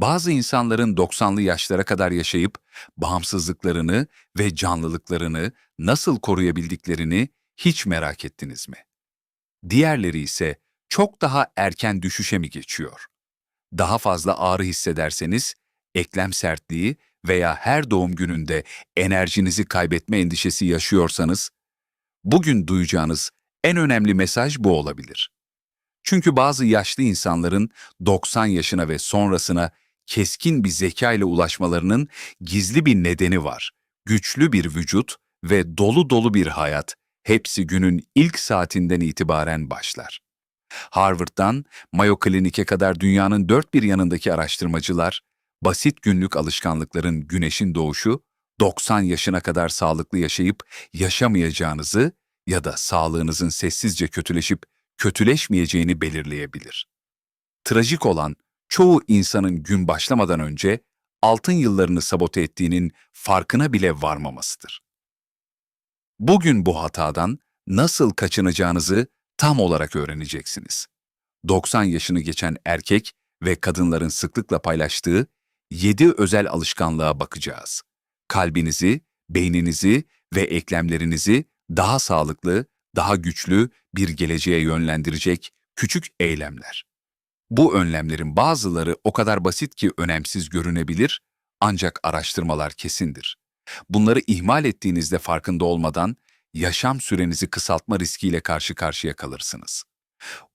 Bazı insanların 90'lı yaşlara kadar yaşayıp bağımsızlıklarını ve canlılıklarını nasıl koruyabildiklerini hiç merak ettiniz mi? Diğerleri ise çok daha erken düşüşe mi geçiyor? Daha fazla ağrı hissederseniz, eklem sertliği veya her doğum gününde enerjinizi kaybetme endişesi yaşıyorsanız, bugün duyacağınız en önemli mesaj bu olabilir. Çünkü bazı yaşlı insanların 90 yaşına ve sonrasına keskin bir zeka ile ulaşmalarının gizli bir nedeni var. Güçlü bir vücut ve dolu dolu bir hayat hepsi günün ilk saatinden itibaren başlar. Harvard'dan Mayo Clinic'e kadar dünyanın dört bir yanındaki araştırmacılar, basit günlük alışkanlıkların güneşin doğuşu, 90 yaşına kadar sağlıklı yaşayıp yaşamayacağınızı ya da sağlığınızın sessizce kötüleşip kötüleşmeyeceğini belirleyebilir. Trajik olan, çoğu insanın gün başlamadan önce altın yıllarını sabote ettiğinin farkına bile varmamasıdır. Bugün bu hatadan nasıl kaçınacağınızı tam olarak öğreneceksiniz. 90 yaşını geçen erkek ve kadınların sıklıkla paylaştığı 7 özel alışkanlığa bakacağız. Kalbinizi, beyninizi ve eklemlerinizi daha sağlıklı, daha güçlü bir geleceğe yönlendirecek küçük eylemler. Bu önlemlerin bazıları o kadar basit ki önemsiz görünebilir ancak araştırmalar kesindir. Bunları ihmal ettiğinizde farkında olmadan yaşam sürenizi kısaltma riskiyle karşı karşıya kalırsınız.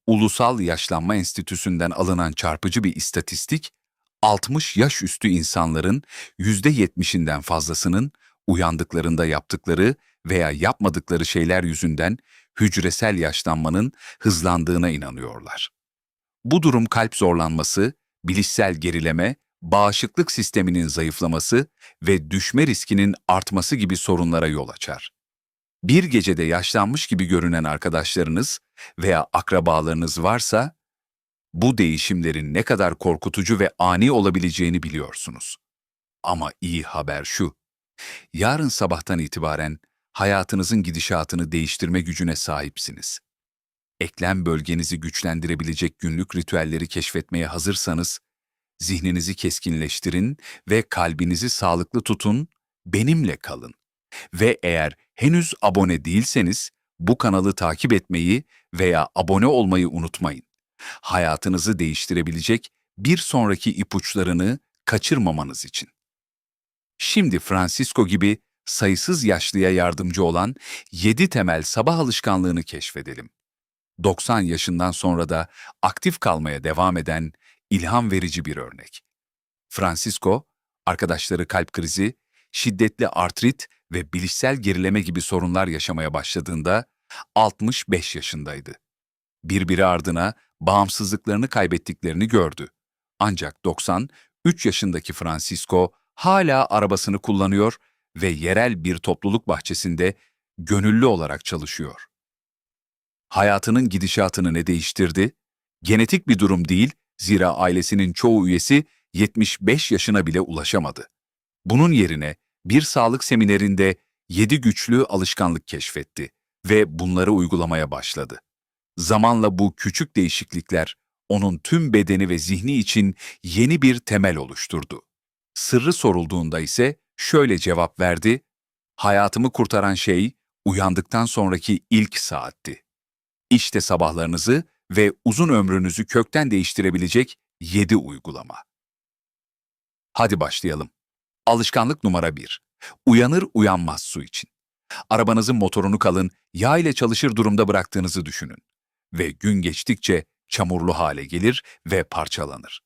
Ulusal Yaşlanma Enstitüsü'nden alınan çarpıcı bir istatistik, 60 yaş üstü insanların %70'inden fazlasının uyandıklarında yaptıkları veya yapmadıkları şeyler yüzünden hücresel yaşlanmanın hızlandığına inanıyorlar. Bu durum kalp zorlanması, bilişsel gerileme, bağışıklık sisteminin zayıflaması ve düşme riskinin artması gibi sorunlara yol açar. Bir gecede yaşlanmış gibi görünen arkadaşlarınız veya akrabalarınız varsa, bu değişimlerin ne kadar korkutucu ve ani olabileceğini biliyorsunuz. Ama iyi haber şu, yarın sabahtan itibaren hayatınızın gidişatını değiştirme gücüne sahipsiniz. Eklem bölgenizi güçlendirebilecek günlük ritüelleri keşfetmeye hazırsanız, zihninizi keskinleştirin ve kalbinizi sağlıklı tutun, benimle kalın. Ve eğer henüz abone değilseniz, bu kanalı takip etmeyi veya abone olmayı unutmayın. Hayatınızı değiştirebilecek bir sonraki ipuçlarını kaçırmamanız için. Şimdi Francisco gibi sayısız yaşlıya yardımcı olan 7 temel sabah alışkanlığını keşfedelim. 90 yaşından sonra da aktif kalmaya devam eden ilham verici bir örnek. Francisco, arkadaşları kalp krizi, şiddetli artrit ve bilişsel gerileme gibi sorunlar yaşamaya başladığında 65 yaşındaydı. Birbiri ardına bağımsızlıklarını kaybettiklerini gördü. Ancak 93 yaşındaki Francisco hala arabasını kullanıyor ve yerel bir topluluk bahçesinde gönüllü olarak çalışıyor. Hayatının gidişatını ne değiştirdi? Genetik bir durum değil, zira ailesinin çoğu üyesi 75 yaşına bile ulaşamadı. Bunun yerine bir sağlık seminerinde 7 güçlü alışkanlık keşfetti ve bunları uygulamaya başladı. Zamanla bu küçük değişiklikler onun tüm bedeni ve zihni için yeni bir temel oluşturdu. Sırrı sorulduğunda ise şöyle cevap verdi, hayatımı kurtaran şey uyandıktan sonraki ilk saatti. İşte sabahlarınızı ve uzun ömrünüzü kökten değiştirebilecek 7 uygulama. Hadi başlayalım. Alışkanlık numara 1. Uyanır uyanmaz su için. Arabanızın motorunu kalın, yağ ile çalışır durumda bıraktığınızı düşünün. Ve gün geçtikçe çamurlu hale gelir ve parçalanır.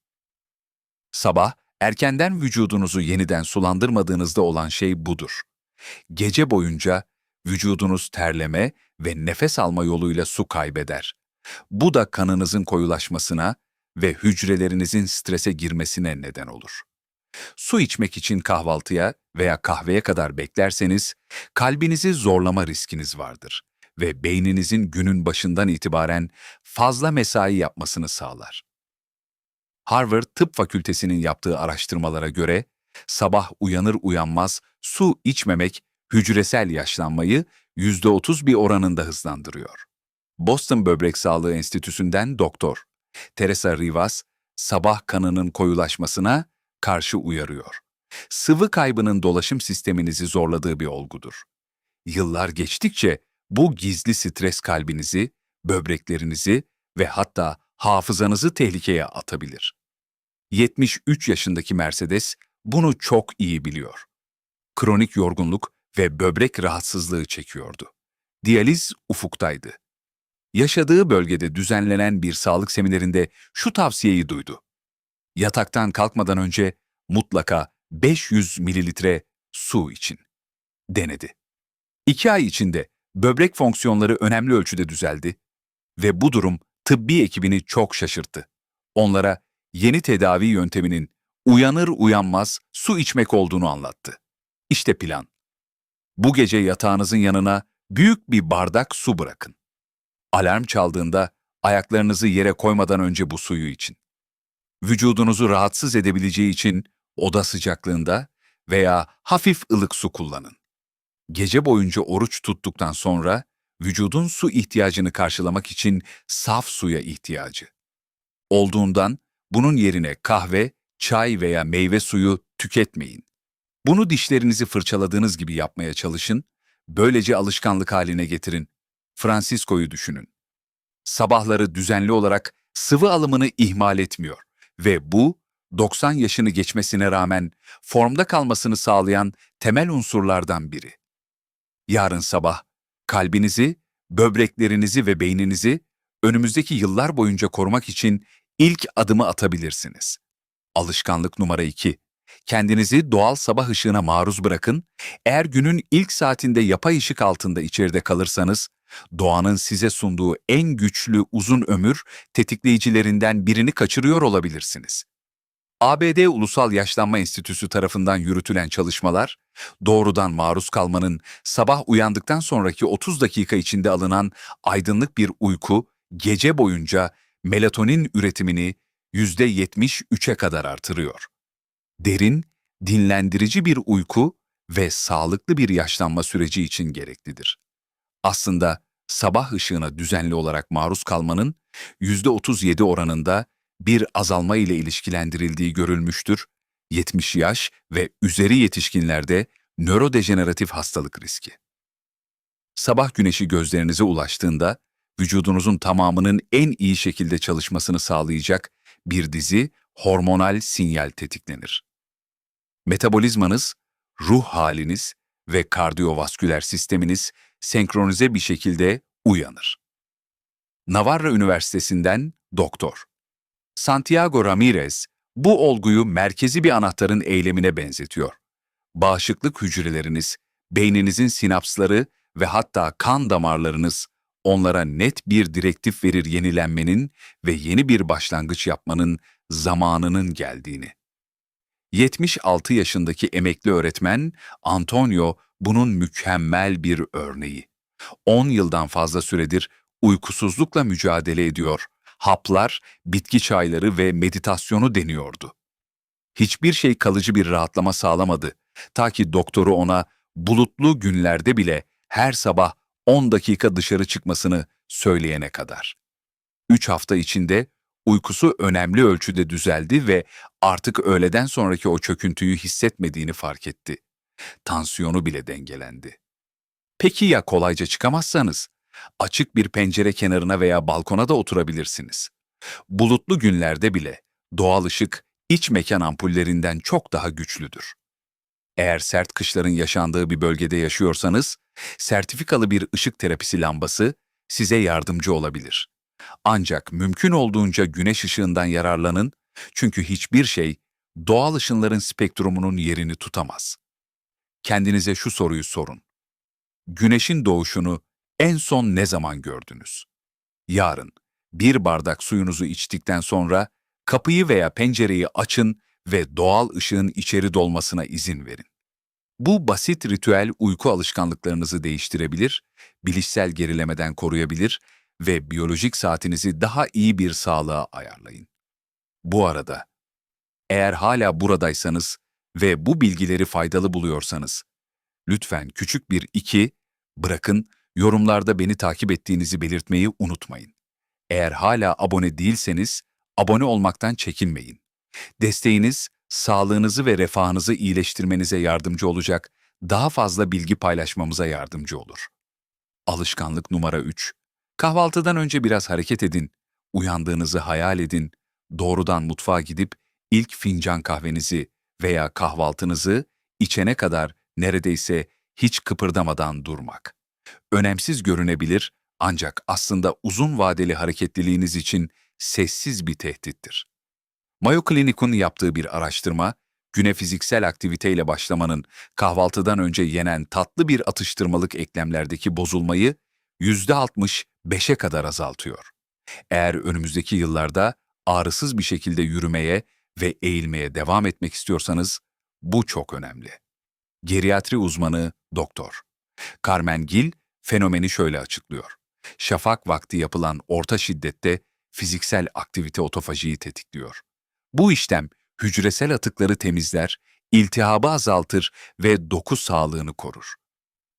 Sabah, erkenden vücudunuzu yeniden sulandırmadığınızda olan şey budur. Gece boyunca vücudunuz terleme ve nefes alma yoluyla su kaybeder. Bu da kanınızın koyulaşmasına ve hücrelerinizin strese girmesine neden olur. Su içmek için kahvaltıya veya kahveye kadar beklerseniz kalbinizi zorlama riskiniz vardır ve beyninizin günün başından itibaren fazla mesai yapmasını sağlar. Harvard Tıp Fakültesi'nin yaptığı araştırmalara göre sabah uyanır uyanmaz su içmemek hücresel yaşlanmayı %30 bir oranında hızlandırıyor. Boston Böbrek Sağlığı Enstitüsü'nden doktor Teresa Rivas, sabah kanının koyulaşmasına karşı uyarıyor. Sıvı kaybının dolaşım sisteminizi zorladığı bir olgudur. Yıllar geçtikçe bu gizli stres kalbinizi, böbreklerinizi ve hatta hafızanızı tehlikeye atabilir. 73 yaşındaki Mercedes bunu çok iyi biliyor. Kronik yorgunluk ve böbrek rahatsızlığı çekiyordu. Diyaliz ufuktaydı. Yaşadığı bölgede düzenlenen bir sağlık seminerinde şu tavsiyeyi duydu. Yataktan kalkmadan önce mutlaka 500 mililitre su için. Denedi. İki ay içinde böbrek fonksiyonları önemli ölçüde düzeldi ve bu durum tıbbi ekibini çok şaşırttı. Onlara yeni tedavi yönteminin uyanır uyanmaz su içmek olduğunu anlattı. İşte plan. Bu gece yatağınızın yanına büyük bir bardak su bırakın. Alarm çaldığında ayaklarınızı yere koymadan önce bu suyu için. Vücudunuzu rahatsız edebileceği için oda sıcaklığında veya hafif ılık su kullanın. Gece boyunca oruç tuttuktan sonra vücudun su ihtiyacını karşılamak için saf suya ihtiyacı. Olduğundan bunun yerine kahve, çay veya meyve suyu tüketmeyin. Bunu dişlerinizi fırçaladığınız gibi yapmaya çalışın, böylece alışkanlık haline getirin. Francisco'yu düşünün. Sabahları düzenli olarak sıvı alımını ihmal etmiyor ve bu 90 yaşını geçmesine rağmen formda kalmasını sağlayan temel unsurlardan biri. Yarın sabah kalbinizi, böbreklerinizi ve beyninizi önümüzdeki yıllar boyunca korumak için ilk adımı atabilirsiniz. Alışkanlık numara 2. Kendinizi doğal sabah ışığına maruz bırakın. Eğer günün ilk saatinde yapay ışık altında içeride kalırsanız, doğanın size sunduğu en güçlü uzun ömür tetikleyicilerinden birini kaçırıyor olabilirsiniz. ABD Ulusal Yaşlanma Enstitüsü tarafından yürütülen çalışmalar, doğrudan maruz kalmanın sabah uyandıktan sonraki 30 dakika içinde alınan aydınlık bir uyku, gece boyunca melatonin üretimini %73'e kadar artırıyor. Derin, dinlendirici bir uyku ve sağlıklı bir yaşlanma süreci için gereklidir. Aslında sabah ışığına düzenli olarak maruz kalmanın %37 oranında bir azalma ile ilişkilendirildiği görülmüştür. 70 yaş ve üzeri yetişkinlerde nörodejeneratif hastalık riski. Sabah güneşi gözlerinize ulaştığında vücudunuzun tamamının en iyi şekilde çalışmasını sağlayacak bir dizi hormonal sinyal tetiklenir. Metabolizmanız, ruh haliniz ve kardiyovasküler sisteminiz senkronize bir şekilde uyanır. Navarra Üniversitesi'nden doktor. Santiago Ramirez bu olguyu merkezi bir anahtarın eylemine benzetiyor. Bağışıklık hücreleriniz, beyninizin sinapsları ve hatta kan damarlarınız onlara net bir direktif verir yenilenmenin ve yeni bir başlangıç yapmanın zamanının geldiğini. 76 yaşındaki emekli öğretmen Antonio bunun mükemmel bir örneği. 10 yıldan fazla süredir uykusuzlukla mücadele ediyor. Haplar, bitki çayları ve meditasyonu deniyordu. Hiçbir şey kalıcı bir rahatlama sağlamadı. Ta ki doktoru ona bulutlu günlerde bile her sabah 10 dakika dışarı çıkmasını söyleyene kadar. 3 hafta içinde uykusu önemli ölçüde düzeldi ve artık öğleden sonraki o çöküntüyü hissetmediğini fark etti. Tansiyonu bile dengelendi. Peki ya kolayca çıkamazsanız? Açık bir pencere kenarına veya balkona da oturabilirsiniz. Bulutlu günlerde bile doğal ışık iç mekan ampullerinden çok daha güçlüdür. Eğer sert kışların yaşandığı bir bölgede yaşıyorsanız, sertifikalı bir ışık terapisi lambası size yardımcı olabilir. Ancak mümkün olduğunca güneş ışığından yararlanın çünkü hiçbir şey doğal ışınların spektrumunun yerini tutamaz. Kendinize şu soruyu sorun. Güneşin doğuşunu en son ne zaman gördünüz? Yarın bir bardak suyunuzu içtikten sonra kapıyı veya pencereyi açın ve doğal ışığın içeri dolmasına izin verin. Bu basit ritüel uyku alışkanlıklarınızı değiştirebilir, bilişsel gerilemeden koruyabilir ve biyolojik saatinizi daha iyi bir sağlığa ayarlayın. Bu arada, eğer hala buradaysanız ve bu bilgileri faydalı buluyorsanız, lütfen küçük bir iki, bırakın yorumlarda beni takip ettiğinizi belirtmeyi unutmayın. Eğer hala abone değilseniz, abone olmaktan çekinmeyin. Desteğiniz, sağlığınızı ve refahınızı iyileştirmenize yardımcı olacak, daha fazla bilgi paylaşmamıza yardımcı olur. Alışkanlık numara 3. Kahvaltıdan önce biraz hareket edin, uyandığınızı hayal edin, doğrudan mutfağa gidip ilk fincan kahvenizi veya kahvaltınızı içene kadar neredeyse hiç kıpırdamadan durmak. Önemsiz görünebilir ancak aslında uzun vadeli hareketliliğiniz için sessiz bir tehdittir. Mayo Clinic'un yaptığı bir araştırma, güne fiziksel aktiviteyle başlamanın kahvaltıdan önce yenen tatlı bir atıştırmalık eklemlerdeki bozulmayı %65'e kadar azaltıyor. Eğer önümüzdeki yıllarda ağrısız bir şekilde yürümeye ve eğilmeye devam etmek istiyorsanız bu çok önemli. Geriatri uzmanı doktor. Carmen Gil fenomeni şöyle açıklıyor. Şafak vakti yapılan orta şiddette fiziksel aktivite otofajiyi tetikliyor. Bu işlem hücresel atıkları temizler, iltihabı azaltır ve doku sağlığını korur.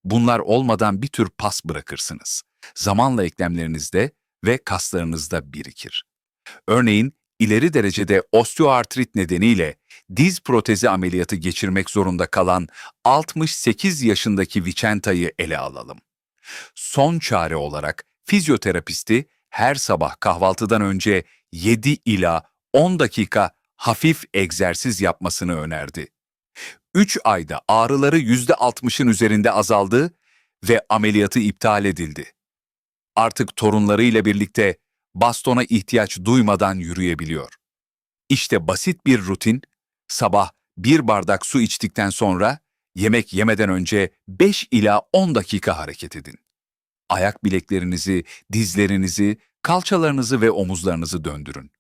Bunlar olmadan bir tür pas bırakırsınız. Zamanla eklemlerinizde ve kaslarınızda birikir. Örneğin ileri derecede osteoartrit nedeniyle diz protezi ameliyatı geçirmek zorunda kalan 68 yaşındaki Vicenta'yı ele alalım. Son çare olarak fizyoterapisti her sabah kahvaltıdan önce 7 ila 10 dakika hafif egzersiz yapmasını önerdi. 3 ayda ağrıları %60'ın üzerinde azaldı ve ameliyatı iptal edildi. Artık torunlarıyla birlikte bastona ihtiyaç duymadan yürüyebiliyor. İşte basit bir rutin, sabah bir bardak su içtikten sonra yemek yemeden önce 5 ila 10 dakika hareket edin. Ayak bileklerinizi, dizlerinizi, kalçalarınızı ve omuzlarınızı döndürün.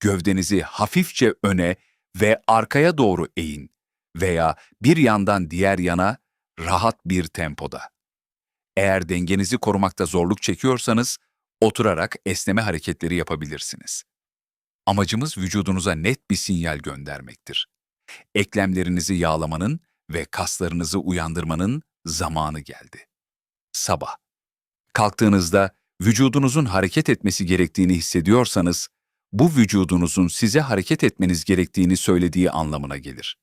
Gövdenizi hafifçe öne ve arkaya doğru eğin veya bir yandan diğer yana rahat bir tempoda. Eğer dengenizi korumakta zorluk çekiyorsanız, oturarak esneme hareketleri yapabilirsiniz. Amacımız vücudunuza net bir sinyal göndermektir. Eklemlerinizi yağlamanın ve kaslarınızı uyandırmanın zamanı geldi. Sabah. Kalktığınızda vücudunuzun hareket etmesi gerektiğini hissediyorsanız, bu vücudunuzun size hareket etmeniz gerektiğini söylediği anlamına gelir.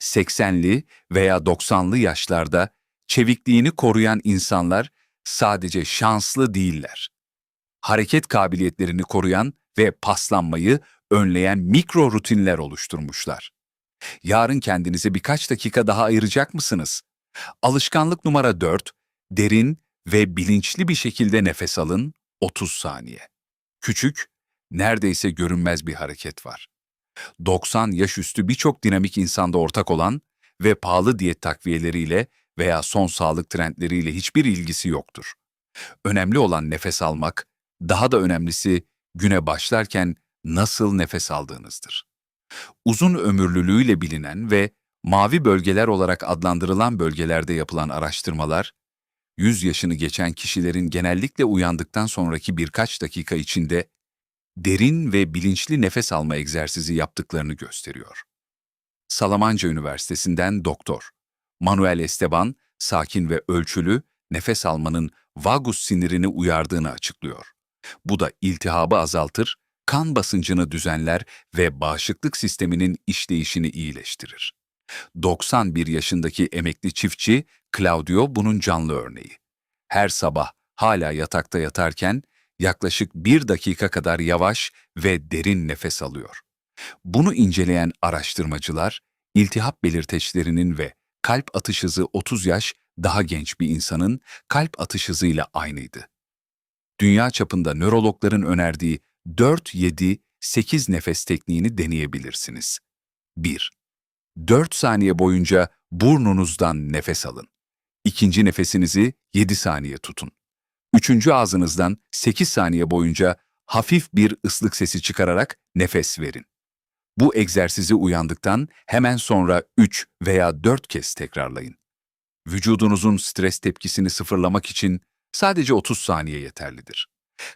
80'li veya 90'lı yaşlarda çevikliğini koruyan insanlar sadece şanslı değiller. Hareket kabiliyetlerini koruyan ve paslanmayı önleyen mikro rutinler oluşturmuşlar. Yarın kendinize birkaç dakika daha ayıracak mısınız? Alışkanlık numara 4, derin ve bilinçli bir şekilde nefes alın 30 saniye. Küçük, neredeyse görünmez bir hareket var. 90 yaş üstü birçok dinamik insanda ortak olan ve pahalı diyet takviyeleriyle veya son sağlık trendleriyle hiçbir ilgisi yoktur. Önemli olan nefes almak, daha da önemlisi güne başlarken nasıl nefes aldığınızdır. Uzun ömürlülüğüyle bilinen ve mavi bölgeler olarak adlandırılan bölgelerde yapılan araştırmalar, 100 yaşını geçen kişilerin genellikle uyandıktan sonraki birkaç dakika içinde derin ve bilinçli nefes alma egzersizi yaptıklarını gösteriyor. Salamanca Üniversitesi'nden doktor Manuel Esteban, sakin ve ölçülü nefes almanın vagus sinirini uyardığını açıklıyor. Bu da iltihabı azaltır, kan basıncını düzenler ve bağışıklık sisteminin işleyişini iyileştirir. 91 yaşındaki emekli çiftçi Claudio bunun canlı örneği. Her sabah hala yatakta yatarken yaklaşık bir dakika kadar yavaş ve derin nefes alıyor. Bunu inceleyen araştırmacılar, iltihap belirteçlerinin ve kalp atış hızı 30 yaş daha genç bir insanın kalp atış hızıyla aynıydı. Dünya çapında nörologların önerdiği 4-7-8 nefes tekniğini deneyebilirsiniz. 1. 4 saniye boyunca burnunuzdan nefes alın. İkinci nefesinizi 7 saniye tutun. Üçüncü ağzınızdan 8 saniye boyunca hafif bir ıslık sesi çıkararak nefes verin. Bu egzersizi uyandıktan hemen sonra 3 veya 4 kez tekrarlayın. Vücudunuzun stres tepkisini sıfırlamak için sadece 30 saniye yeterlidir.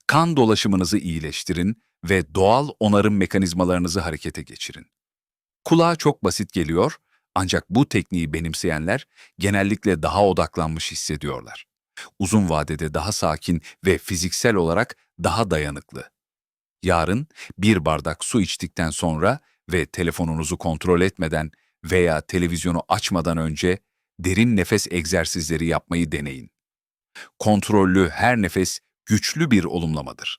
Kan dolaşımınızı iyileştirin ve doğal onarım mekanizmalarınızı harekete geçirin. Kulağa çok basit geliyor ancak bu tekniği benimseyenler genellikle daha odaklanmış hissediyorlar. Uzun vadede daha sakin ve fiziksel olarak daha dayanıklı. Yarın bir bardak su içtikten sonra ve telefonunuzu kontrol etmeden veya televizyonu açmadan önce derin nefes egzersizleri yapmayı deneyin. Kontrollü her nefes güçlü bir olumlamadır.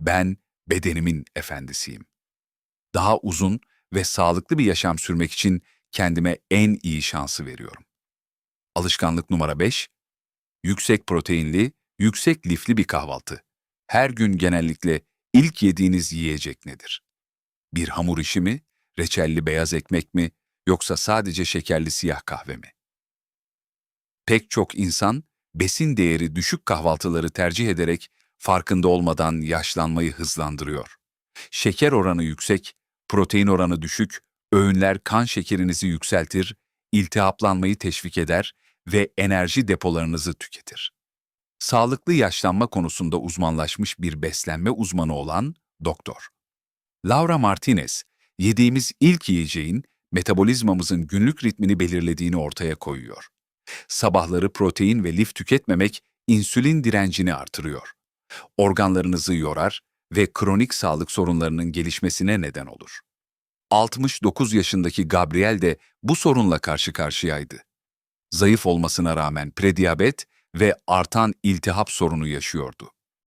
Ben bedenimin efendisiyim. Daha uzun ve sağlıklı bir yaşam sürmek için kendime en iyi şansı veriyorum. Alışkanlık numara 5. Yüksek proteinli, yüksek lifli bir kahvaltı. Her gün genellikle ilk yediğiniz yiyecek nedir? Bir hamur işi mi, reçelli beyaz ekmek mi, yoksa sadece şekerli siyah kahve mi? Pek çok insan besin değeri düşük kahvaltıları tercih ederek farkında olmadan yaşlanmayı hızlandırıyor. Şeker oranı yüksek, protein oranı düşük, öğünler kan şekerinizi yükseltir, iltihaplanmayı teşvik eder ve enerji depolarınızı tüketir. Sağlıklı yaşlanma konusunda uzmanlaşmış bir beslenme uzmanı olan doktor. Laura Martinez, yediğimiz ilk yiyeceğin metabolizmamızın günlük ritmini belirlediğini ortaya koyuyor. Sabahları protein ve lif tüketmemek insülin direncini artırıyor. Organlarınızı yorar ve kronik sağlık sorunlarının gelişmesine neden olur. 69 yaşındaki Gabriel de bu sorunla karşı karşıyaydı. Zayıf olmasına rağmen prediyabet ve artan iltihap sorunu yaşıyordu.